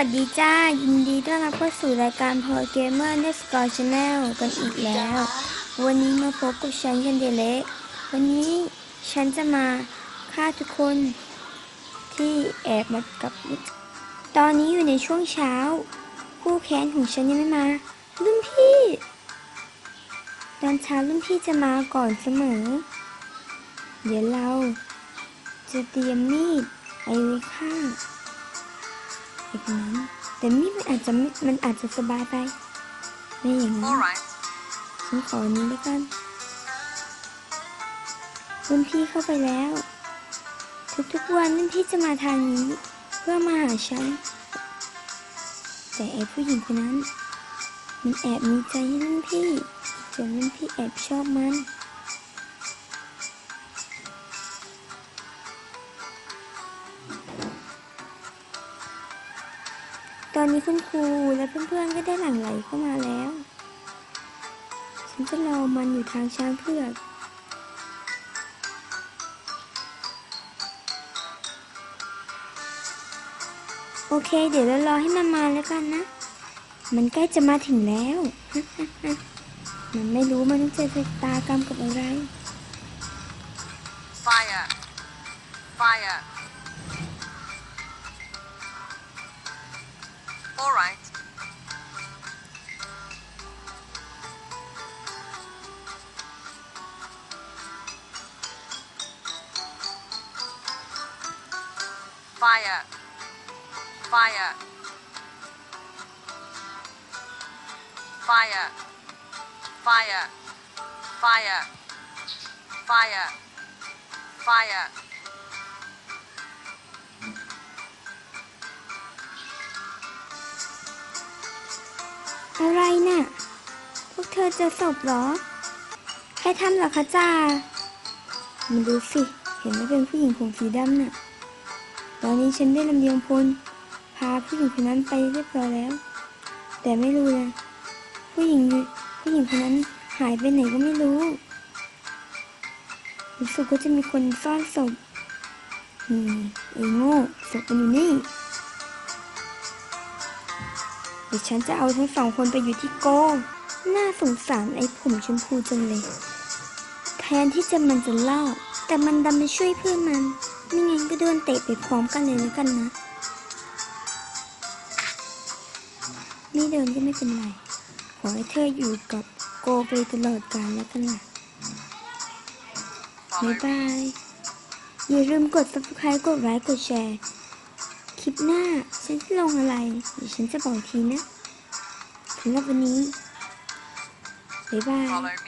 วัสดีจ้า ยินดีต้อนรับเข้าสู่รายการ p o r Gamer n e s c o r Channel กันอีกแล้ว วันนี้มาพบกับฉันกันเดเล็กวันนี้ฉันจะมาฆ่าทุกคนที่แอบมากับ ตอนนี้อยู่ในช่วงเช้า คู่แค้นของฉันยังไม่มา รุ่นพี่ ตอนเช้ารุ่นพี่จะมาก่อนเสมอ เดี๋ยวเราจะเตรียมมีดไปไว้ข้า งไอ้คนนั้นแต่มีดมันอาจจะไม่มันอาจจะสบายไปไม่อย่างนั้น All right. ฉันขออันนี้แล้วกันรุ่นพี่เข้าไปแล้ว ทุกๆวันรุ่นพี่จะมาทางนี้ เพื่อมาหาฉัน แต่ไอ้ผู้หญิงคนนั้น มันแอบมีใจให้รุ่นพี่จนรุ่นพี่แอบชอบมัน อนนี้คุณครูและเพื่อนๆก็ได้หลั่งไหลเข้ามาแล้ว ฉันจะรอมันอยู่ทางช้างเผือกโอเค เดี๋ยวเรารอให้มันมาแล้วกันนะ มันใกล้จะมาถึงแล้ว มันไม่รู้มันต้องเจอชะตากรรมกับอะไร All right. Fire. Fire. Fire. Fire. Fire. Fire. Fire. อะไรน่ะ พวกเธอเจอศพเหรอ ใครทำเหรอคะจ่ามาดูสิ เห็นว่าเป็นผู้หญิงผมสีดำน่ะ ตอนนี้ฉันได้ลำเลียงพล พาผู้หญิงคนนั้นไปเรียบร้อยแล้ว แต่ไม่รู้นะ ผู้หญิงผู้หญิงคนนั้นหายไปไหนก็ไม่รู้ รู้สึกว่าจะมีคนซ่อนศพนี่ไอ้โง่ศพมันอยู่นี่ เดี๋ยวฉันจะเอาทั้งสองคนไปอยู่ที่โกงน่าสงสารไอ้ผมชมพูจังเลย แทนที่จะมันจะเล่า แต่มันดันไปช่วยเพื่อนมันไม่งั้นก็โดนเตะไปพร้อมกันเลยแล้วกันนะไม่เดินก็ไม่เป็นไร ขอให้เธออยู่กับโกไปตลอดกาลแล้วกันล่ะบ๊ายบาย อย่าลืมกด subscribe กดไลค์กดแชร์ คลิปหน้าฉันจะลงอะไรเดี๋ยวฉันจะบอกทีนะสำหรับวันนี้ บ๊ายบาย